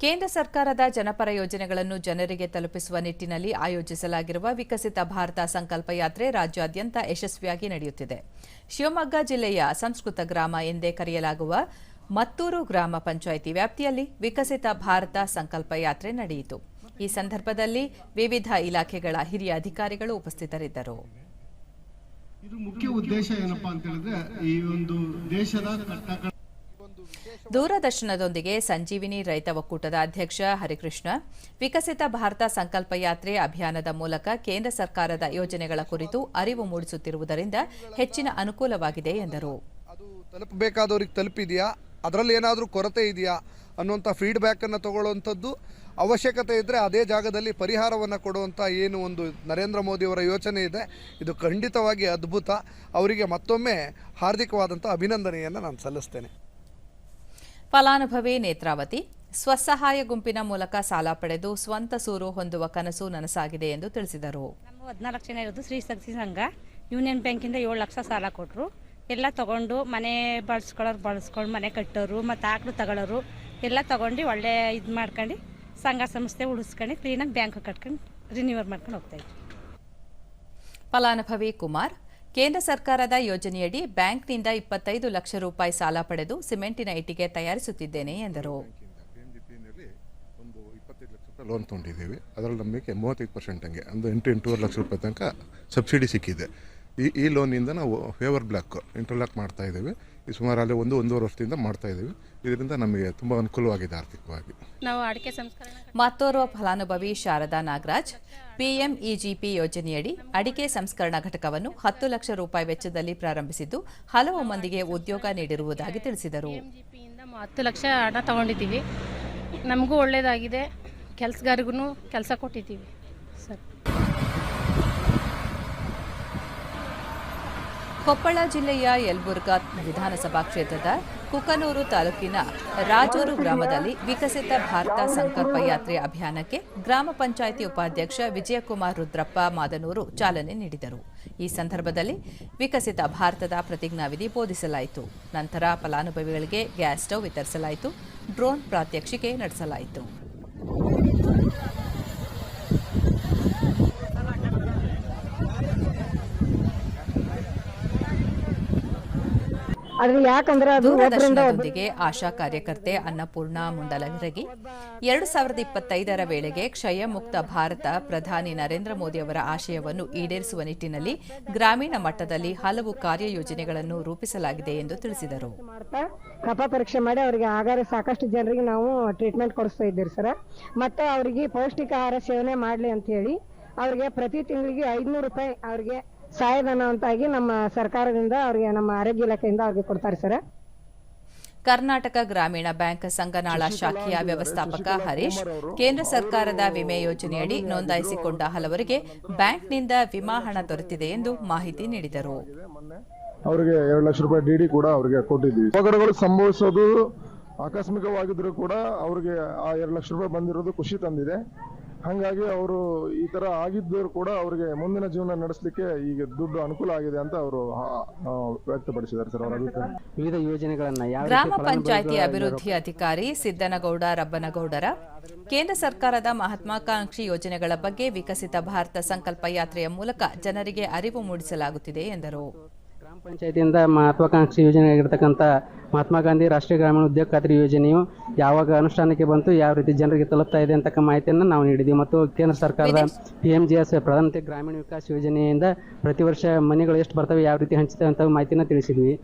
ಕೇಂದ್ರ ಸರ್ಕಾರದ ಜನಪರ ಯೋಜನೆಗಳನ್ನು ಜನರಿಗೆ ತಲುಪಿಸುವ ನಿಟ್ಟಿನಲ್ಲಿ ಆಯೋಜಿಸಲಾಗಿರುವ ವಿಕಸಿತ ಭಾರತ ಸಂಕಲ್ಪ ಯಾತ್ರೆ ರಾಜ್ಯಾದ್ಯಂತ ಯಶಸ್ವಿಯಾಗಿ ನಡೆಯುತ್ತಿದೆ. ಶಿವಮೊಗ್ಗ ಜಿಲ್ಲೆಯ ಸಂಸ್ಕೃತ ಗ್ರಾಮ ಎಂದೇ ಕರೆಯಲಾಗುವ ಮತ್ತೂರು ಗ್ರಾಮ ಪಂಚಾಯಿತಿ ವ್ಯಾಪ್ತಿಯಲ್ಲಿ ವಿಕಸಿತ ಭಾರತ ಸಂಕಲ್ಪ ಯಾತ್ರೆ ನಡೆಯಿತು. ಈ ಸಂದರ್ಭದಲ್ಲಿ ವಿವಿಧ ಇಲಾಖೆಗಳ ಹಿರಿಯ ಅಧಿಕಾರಿಗಳು ಉಪಸ್ಥಿತರಿದ್ದರು. ಮುಖ್ಯ ಉದ್ದೇಶ ಏನಪ್ಪಾ ಅಂತ ಹೇಳಿದ್ರೆ ಈ ಒಂದು ದೇಶದ ದೂರದರ್ಶನದೊಂದಿಗೆ ಸಂಜೀವಿನಿ ರೈತ ಒಕ್ಕೂಟದ ಅಧ್ಯಕ್ಷ ಹರಿಕೃಷ್ಣ, ವಿಕಸಿತ ಭಾರತ ಸಂಕಲ್ಪ ಯಾತ್ರೆ ಅಭಿಯಾನದ ಮೂಲಕ ಕೇಂದ್ರ ಸರ್ಕಾರದ ಯೋಜನೆಗಳ ಕುರಿತು ಅರಿವು ಮೂಡಿಸುತ್ತಿರುವುದರಿಂದ ಹೆಚ್ಚಿನ ಅನುಕೂಲವಾಗಿದೆ ಎಂದರು. ಅದು ತಲುಪಬೇಕಾದವ್ರಿಗೆ ತಲುಪಿದೆಯಾ? ಅದರಲ್ಲಿ ಏನಾದರೂ ಕೊರತೆ ಇದೆಯಾ ಅನ್ನುವಂಥ ಫೀಡ್ಬ್ಯಾಕನ್ನು ತಗೊಳ್ಳುವಂಥದ್ದು ಅವಶ್ಯಕತೆ ಇದ್ದರೆ ಅದೇ ಜಾಗದಲ್ಲಿ ಪರಿಹಾರವನ್ನು ಕೊಡುವಂಥ ಏನು ಒಂದು ನರೇಂದ್ರ ಮೋದಿಯವರ ಯೋಚನೆ ಇದೆ. ಇದು ಖಂಡಿತವಾಗಿ ಅದ್ಭುತ. ಅವರಿಗೆ ಮತ್ತೊಮ್ಮೆ ಹಾರ್ದಿಕವಾದಂಥ ಅಭಿನಂದನೆಯನ್ನು ನಾನು ಸಲ್ಲಿಸ್ತೇನೆ. ಫಲಾನುಭವಿ ನೇತ್ರಾವತಿ ಸ್ವಸಹಾಯ ಗುಂಪಿನ ಮೂಲಕ ಸಾಲ ಪಡೆದು ಸ್ವಂತ ಸೂರು ಹೊಂದುವ ಕನಸು ನನಸಾಗಿದೆ ಎಂದು ತಿಳಿಸಿದರು. ನಮ್ಮ ಹದಿನಾಲ್ಕು ಜನ ಇರೋದು ಶ್ರೀ ಶಕ್ತಿ ಸಂಘ. ಯೂನಿಯನ್ ಬ್ಯಾಂಕಿಂದ ಏಳು ಲಕ್ಷ ಸಾಲ ಕೊಟ್ಟರು ಎಲ್ಲ ತಗೊಂಡು ಮನೆ ಬಳಸ್ಕೊಳ್ಳೋರು ಬಳಸ್ಕೊಂಡು ಮನೆ ಕಟ್ಟೋರು ಮತ್ತು ಆಕಳು ತಗೊಳ್ಳೋರು ಎಲ್ಲ ತಗೊಂಡು ಒಳ್ಳೆ ಇದು ಮಾಡ್ಕೊಂಡು ಸಂಘ ಸಂಸ್ಥೆ ಉಳಿಸ್ಕೊಂಡು ಕ್ಲೀನಾಗಿ ಬ್ಯಾಂಕ್ ಕಟ್ಕೊಂಡು ರಿನ್ಯೂವರ್ ಮಾಡ್ಕೊಂಡು ಹೋಗ್ತಾಯಿದ್ವಿ ಫಲಾನುಭವಿ ಕುಮಾರ್ ಕೇಂದ್ರ ಸರ್ಕಾರದ ಯೋಜನೆಯಡಿ ಬ್ಯಾಂಕ್ನಿಂದ ಇಪ್ಪತ್ತೈದು ಲಕ್ಷ ರೂಪಾಯಿ ಸಾಲ ಪಡೆದು ಸಿಮೆಂಟಿನ ಇಟ್ಟಿಗೆ ತಯಾರಿಸುತ್ತಿದ್ದೇನೆ, ಎಂದರು. ಲೋನ್ ತೊಗೊಂಡಿದ್ದೀವಿ. ಅದರಲ್ಲಿ ನಮಗೆ ಮೂವತ್ತೈದು ಪರ್ಸೆಂಟ್ ಹಂಗೆ. ಅಂದರೆ ಎಂಟು ಎಂಟೂವರೆ ಲಕ್ಷ ರೂಪಾಯಿ ತನಕ ಸಬ್ಸಿಡಿ ಸಿಕ್ಕಿದೆ. ಈ ಈ ಲೋನಿಂದ ನಾವು ಫೇವರ್ ಬ್ಲಾಕ್ ಇಂಟರ್ಲಾಕ್ ಮಾಡ್ತಾ ಇದ್ದೇವೆ. ಈ ಸುಮಾರು ಅಲ್ಲಿ ಒಂದು ಒಂದೂವರೆ ವರ್ಷದಿಂದ ಮಾಡ್ತಾ ಇದ್ದೀವಿ. ಇದರಿಂದ ನಮಗೆ ತುಂಬ ಅನುಕೂಲವಾಗಿದೆ ಆರ್ಥಿಕವಾಗಿ. ನಾವು ಅಡಿಕೆ ಸಂಸ್ಕರಣೆ ಮತ್ತೋರ್ವ ಫಲಾನುಭವಿ ಶಾರದಾ ನಾಗರಾಜ್ ಪಿಎಂಇಜಿಪಿ ಯೋಜನೆಯಡಿ ಅಡಿಕೆ ಸಂಸ್ಕರಣಾ ಘಟಕವನ್ನು ಹತ್ತು ಲಕ್ಷ ರೂಪಾಯಿ ವೆಚ್ಚದಲ್ಲಿ ಪ್ರಾರಂಭಿಸಿದ್ದು ಹಲವು ಮಂದಿಗೆ ಉದ್ಯೋಗ ನೀಡಿರುವುದಾಗಿ ತಿಳಿಸಿದರು. ಹತ್ತು ಲಕ್ಷ ಹಣ ತಗೊಂಡಿದ್ದೀವಿ. ನಮಗೂ ಒಳ್ಳೆಯದಾಗಿದೆ ಕೆಲಸಗಾರಿಗೂ ಕೆಲಸ ಕೊಟ್ಟಿದ್ದೀವಿ. ಸರ್. ಕೊಪ್ಪಳ ಜಿಲ್ಲೆಯ ಯಲ್ಬುರ್ಗಾ ವಿಧಾನಸಭಾ ಕ್ಷೇತ್ರದ ಕುಕನೂರು ತಾಲೂಕಿನ ರಾಜೂರು ಗ್ರಾಮದಲ್ಲಿ ವಿಕಸಿತ ಭಾರತ ಸಂಕಲ್ಪ ಯಾತ್ರೆ ಅಭಿಯಾನಕ್ಕೆ ಗ್ರಾಮ ಪಂಚಾಯಿತಿ ಉಪಾಧ್ಯಕ್ಷ ವಿಜಯಕುಮಾರ್ ರುದ್ರಪ್ಪ ಮಾದನೂರು ಚಾಲನೆ ನೀಡಿದರು. ಈ ಸಂದರ್ಭದಲ್ಲಿ ವಿಕಸಿತ ಭಾರತದ ಪ್ರತಿಜ್ಞಾವಿಧಿ ಬೋಧಿಸಲಾಯಿತು. ನಂತರ ಫಲಾನುಭವಿಗಳಿಗೆ ಗ್ಯಾಸ್ ಸ್ಟವ್ ವಿತರಿಸಲಾಯಿತು. ಡ್ರೋನ್ ಪ್ರಾತ್ಯಕ್ಷಿಕೆ ನಡೆಸಲಾಯಿತು ಅದ್ರಲ್ಲಿ ಯಾಕಂದ್ರೆ ಅದು ಒಬ್ಬರಿಂದ ದೂರದರ್ಶನದೊಂದಿಗೆ ಆಶಾ ಕಾರ್ಯಕರ್ತೆ ಅನ್ನಪೂರ್ಣ ಮುಂಡಲಗಿರಗಿ ಎರಡು ಸಾವಿರದ ಇಪ್ಪತ್ತೈದರ ವೇಳೆಗೆ ಕ್ಷಯ ಮುಕ್ತ ಭಾರತ ಪ್ರಧಾನಿ ನರೇಂದ್ರ ಮೋದಿ ಅವರ ಆಶಯವನ್ನು ಈಡೇರಿಸುವ ನಿಟ್ಟಿನಲ್ಲಿ ಗ್ರಾಮೀಣ ಮಟ್ಟದಲ್ಲಿ ಹಲವು ಕಾರ್ಯಯೋಜನೆಗಳನ್ನು ರೂಪಿಸಲಾಗಿದೆ ಎಂದು ತಿಳಿಸಿದರು. ಕಫ ಪರೀಕ್ಷೆ ಮಾಡಿ ಅವರಿಗೆ ಆಗಾರ ಸಾಕಷ್ಟು ಜನರಿಗೆ ನಾವು ಟ್ರೀಟ್ಮೆಂಟ್ ಕೊಡಿಸ್ತಾ ಇದ್ದೀರಿ ಸರ್. ಮತ್ತೆ ಅವರಿಗೆ ಪೌಷ್ಟಿಕ ಆಹಾರ ಸೇವನೆ ಮಾಡಲಿ ಅಂತ ಹೇಳಿ ಅವರಿಗೆ ಪ್ರತಿ ತಿಂಗಳಿಗೆ ಐದುನೂರು ರೂಪಾಯಿ ಅವ್ರಿಗೆ ಸಹಾಯಧನ ಅಂತಾಗಿ ನಮ್ಮ ಸರ್ಕಾರದಿಂದ ಅವರಿಗೆ ನಮ್ಮ ಆರೋಗ್ಯ ಇಲಾಖೆಯಿಂದ ಅವ್ರಿಗೆ ಕೊಡ್ತಾರೆ ಸರ್. ಕರ್ನಾಟಕ ಗ್ರಾಮೀಣ ಬ್ಯಾಂಕ್ ಸಂಗನಾಳ ಶಾಖೆಯ ವ್ಯವಸ್ಥಾಪಕ ಹರೀಶ್ ಕೇಂದ್ರ ಸರ್ಕಾರದ ವಿಮೆ ಯೋಜನೆಯಡಿ ನೋಂದಾಯಿಸಿಕೊಂಡ ಹಲವರಿಗೆ ಬ್ಯಾಂಕ್ನಿಂದ ವಿಮಾ ಹಣ ದೊರೆತಿದೆ ಎಂದು ಮಾಹಿತಿ ನೀಡಿದರು. ಅವರಿಗೆ ಎರಡು ಲಕ್ಷ ರೂಪಾಯಿ ಡಿ ಡಿ ಕೂಡ ಅವರಿಗೆ ಕೊಟ್ಟಿದ್ದೀವಿ. ಅಪಘಾತಗಳು ಸಂಭವಿಸೋದು ಆಕಸ್ಮಿಕವಾಗಿದ್ರು ಕೂಡ ಅವರಿಗೆ ಆ ಎರಡು ಲಕ್ಷ ರೂಪಾಯಿ ಬಂದಿರೋದು ಖುಷಿ ತಂದಿದೆ. ಹಾಗಾಗಿ ಅವರು ಈ ತರ ಆಗಿದ್ದರೂ ಕೂಡ ಅವರಿಗೆ ಮುಂದಿನ ಜೀವನ ನಡೆಸಲಿಕ್ಕೆ ಈಗ ದುಡ್ಡು ಅನುಕೂಲ ಆಗಿದೆ ಅಂತ ಅವರು ವ್ಯಕ್ತಪಡಿಸಿದ್ದಾರೆ ಸರ್ ಅವರ ಅಭಿಪ್ರಾಯ. ವಿವಿಧ ಯೋಜನೆಗಳನ್ನ ಯಾವ ಗ್ರಾಮ ಪಂಚಾಯಿತಿ ಅಭಿವೃದ್ಧಿ ಅಧಿಕಾರಿ ಸಿದ್ದನಗೌಡ ರಬ್ಬನಗೌಡರ ಕೇಂದ್ರ ಸರ್ಕಾರದ ಮಹತ್ವಾಕಾಂಕ್ಷಿ ಯೋಜನೆಗಳ ಬಗ್ಗೆ ವಿಕಸಿತ ಭಾರತ ಸಂಕಲ್ಪ ಯಾತ್ರೆಯ ಮೂಲಕ ಜನರಿಗೆ ಅರಿವು ಮೂಡಿಸಲಾಗುತ್ತಿದೆ ಎಂದರು. ಗ್ರಾಮ ಪಂಚಾಯತಿಯಿಂದ ಮಹತ್ವಾಕಾಂಕ್ಷಿ ಯೋಜನೆ ಆಗಿರ್ತಕ್ಕಂಥ ಮಹಾತ್ಮ ಗಾಂಧಿ ರಾಷ್ಟ್ರೀಯ ಗ್ರಾಮೀಣ ಉದ್ಯೋಗ ಖಾತ್ರಿ ಯೋಜನೆಯು ಯಾವಾಗ ಅನುಷ್ಠಾನಕ್ಕೆ ಬಂತು ಯಾವ ರೀತಿ ಜನರಿಗೆ ತಲುಪ್ತಾ ಇದೆ ಅಂತಕ್ಕ ಮಾಹಿತಿಯನ್ನು ನಾವು ನೀಡಿದ್ದೀವಿ ಮತ್ತು ಕೇಂದ್ರ ಸರ್ಕಾರದ ಪಿ ಎಂ ಜಿ ಎಸ್ ಪ್ರಧಾನಮಂತ್ರಿ ಗ್ರಾಮೀಣ ವಿಕಾಸ್ ಯೋಜನೆಯಿಂದ ಪ್ರತಿ ವರ್ಷ ಮನೆಗಳು ಎಷ್ಟು ಬರ್ತವೆ ಯಾವ ರೀತಿ ಹಂಚ್ತೇವೆ ಅಂತ ಮಾಹಿತಿಯನ್ನು ತಿಳಿಸಿದ್ವಿ.